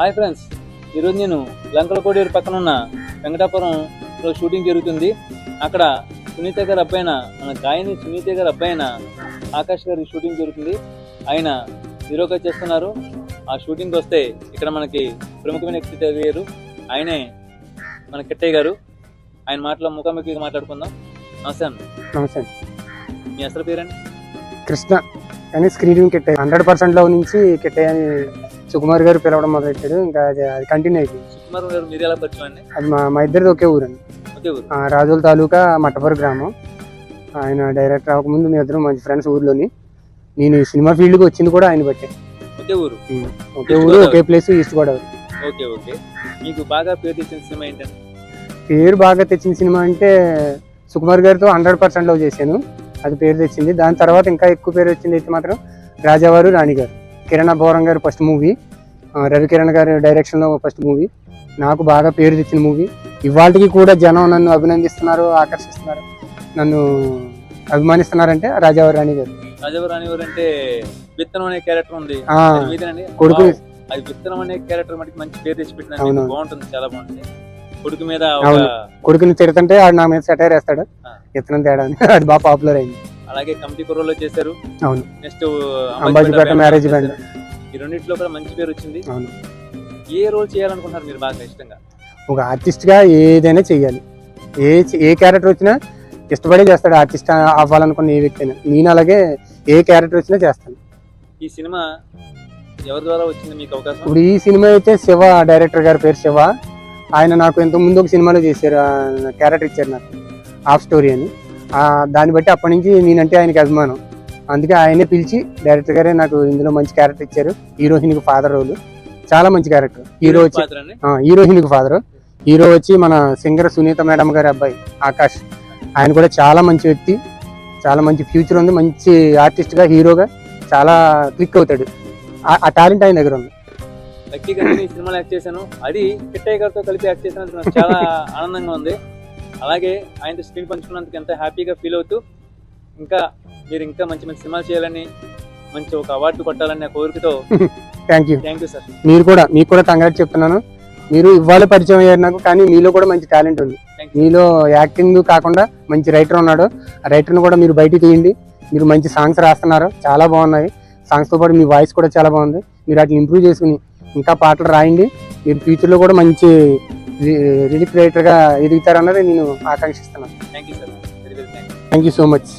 Hi friends. ఈరోజు నేను లంకలకోడేరు పక్కన ఉన్న వెంకటాపురంలో షూటింగ్ జరుగుతుంది. అక్కడ సునీత గారి అబ్బాయిన మన గాయని సునీత గారి అబ్బాయిన ఆకాష్ గారి షూటింగ్ జరుగుతుంది. ఆయన హీరోగా చేస్తున్నారు. ఆ షూటింగ్ వస్తే ఇక్కడ మనకి ప్రముఖమైన వ్యక్తి తెలియరు ఆయనే మన కిట్టయ్య గారు. ఆయన మాటలో ముఖాముఖిగా మాట్లాడుకుందాం. నమస్తే నమస్తే. మీ అసలు పేరండి? కృష్ణ. కానీ స్క్రీనింగ్ కిట్టే హండ్రెడ్ పర్సెంట్లో నుంచి కిట్టే అని సుకుమార్ గారు పిలవడం మొదలెట్టాడు. ఇంకా అది అది కంటిన్యూ అయిపోయింది. సుకుమార్ గారు మీరు ఎలా పరిచయం అండి? అది మా మా ఇద్దరిది ఒకే ఊరండి. ఒకే ఊరు. ఆ, రాజోల్ తాలూకా మట్టపూర్ గ్రామం. ఆయన డైరెక్టర్ అవ్వకముందు మీ ఇద్దరు మంచి ఫ్రెండ్స్ ఊర్లోని. నేను ఈ సినిమా ఫీల్డ్కి వచ్చింది కూడా ఆయన బట్టే. ఒకే ఊరు? ఉమ్. ఒకే ఊరు ఒకే place east Godavari. Okay okay. మీకు బాగా పేరు తెచ్చిన సినిమా ఏంటండి? పేరు బాగా తెచ్చిన సినిమా అంటే సుకుమార్ గారితో హండ్రెడ్ పర్సెంట్ లవ్ చేశాను. అది పేరు తెచ్చింది. దాని తర్వాత ఇంకా ఎక్కువ పేరు వచ్చింది అయితే మాత్రం రాజావారు రాణి గారు కిరణ్ అబ్బవరం గారు ఫస్ట్ మూవీ రవికిరణ్ గారి డైరెక్షన్లో ఫస్ట్ మూవీ నాకు బాగా పేరు తెచ్చిన మూవీ ఇవాళకి కూడా జనం నన్ను అభినందిస్తున్నారు ఆకర్షిస్తున్నారు నన్ను అభిమానిస్తున్నారంటే రాజావారు రాణి గారు. రాజావరాణి గారు అంటే విత్తనం అనే క్యారెక్టర్ ఉంది. కొడుకు. అది విత్తనం అనే క్యారెక్టర్ మనకి మంచి పేరు తెచ్చి పెట్టిన. బాగుంటుంది చాలా బాగుంటుంది. కొడుకు మీద. కొడుకుని తిడుతుంటే ఆడు నా మీద సెటైర్ వేస్తాడు. ఆ. ఇతనం తేడా అది బాగా పాపులర్ అయింది. అలాగే కమిటీ కుర్రలో చేశారు. అవును. నెక్స్ట్ అంబాజీపేట మ్యారేజ్ బ్యాండ్ ఈ రెండింటిలో కూడా మంచి పేరు వచ్చింది. అవును. ఏ రోల్ చేయాలనుకుంటున్నారు మీరు బాగా ఇష్టంగా? ఒక ఆర్టిస్ట్గా ఏదైనా చెయ్యాలి ఏ ఏ క్యారెక్టర్ వచ్చినా ఇష్టపడే చేస్తాడు. ఆర్టిస్ట్ అవ్వాలనుకున్న ఏ వ్యక్తి అయినా. నేను అలాగే ఏ క్యారెక్టర్ వచ్చినా చేస్తాను. ఈ సినిమా ఎవరి ద్వారా వచ్చింది మీకు అవకాశం? ఇప్పుడు ఈ సినిమా అయితే శివ డైరెక్టర్ గారి పేరు శివ. ఆయన నాకు ఇంత ముందు ఒక సినిమాలో చేశారు. క్యారెక్టర్ ఇచ్చారు నాకు. హాఫ్ స్టోరీ అని. దాన్ని బట్టి అప్పటి నుంచి నేనంటే ఆయనకి అభిమానం. అందుకే ఆయనే పిలిచి డైరెక్టర్ గారే నాకు ఇందులో మంచి క్యారెక్టర్ ఇచ్చారు. హీరోయిన్కి ఫాదర్ రోల్ చాలా మంచి క్యారెక్టర్ హీరో వచ్చి హీరోయిన్కి ఫాదర్ హీరో వచ్చి మన సింగర్ సునీత మేడం గారి అబ్బాయి ఆకాష్. ఆయన కూడా చాలా మంచి వ్యక్తి. చాలా మంచి ఫ్యూచర్ ఉంది. మంచి ఆర్టిస్ట్గా హీరోగా చాలా క్లిక్ అవుతాడు. ఆ- టాలెంట్ ఆయన దగ్గర ఉంది. సినిమాలో యాక్ట్ చేశాను. అది కిట్టయ్య గారితో కలిపి యాక్ట్ చేసినందుకు నాకు చాలా ఆనందంగా ఉంది. అలాగే ఆయనతో స్క్రీన్ పంచుకున్నందుకు ఎంత హ్యాపీగా ఫీల్ అవుతూ ఇంకా మీరు ఇంకా మంచి మంచి సినిమాలు చేయాలని మంచి ఒక అవార్డు కొట్టాలని నా కోరికతో thank you thank you sir మీరు కూడా మీకు కూడా కంగ్రాట్ చెప్తున్నాను. మీరు ఇవాళ పరిచయం అయ్యారు నాకు కానీ మీలో కూడా మంచి టాలెంట్ ఉంది. మీలో యాక్టింగ్ కాకుండా మంచి రైటర్ ఉన్నాడు. ఆ రైటర్ని కూడా మీరు బయటికి తీయండి. మీరు మంచి సాంగ్స్ రాస్తున్నారు. చాలా బాగున్నాయి. సాంగ్స్తో పాటు మీ వాయిస్ కూడా చాలా బాగుంది. మీరు వాటిని ఇంప్రూవ్ చేసుకుని ఇంకా పాటలు రాయండి. మీరు ఫ్యూచర్లో కూడా మంచి రిలీఫ్ రైటర్గా ఎదుగుతారన్నది నేను ఆకాంక్షిస్తున్నాను. Thank you so much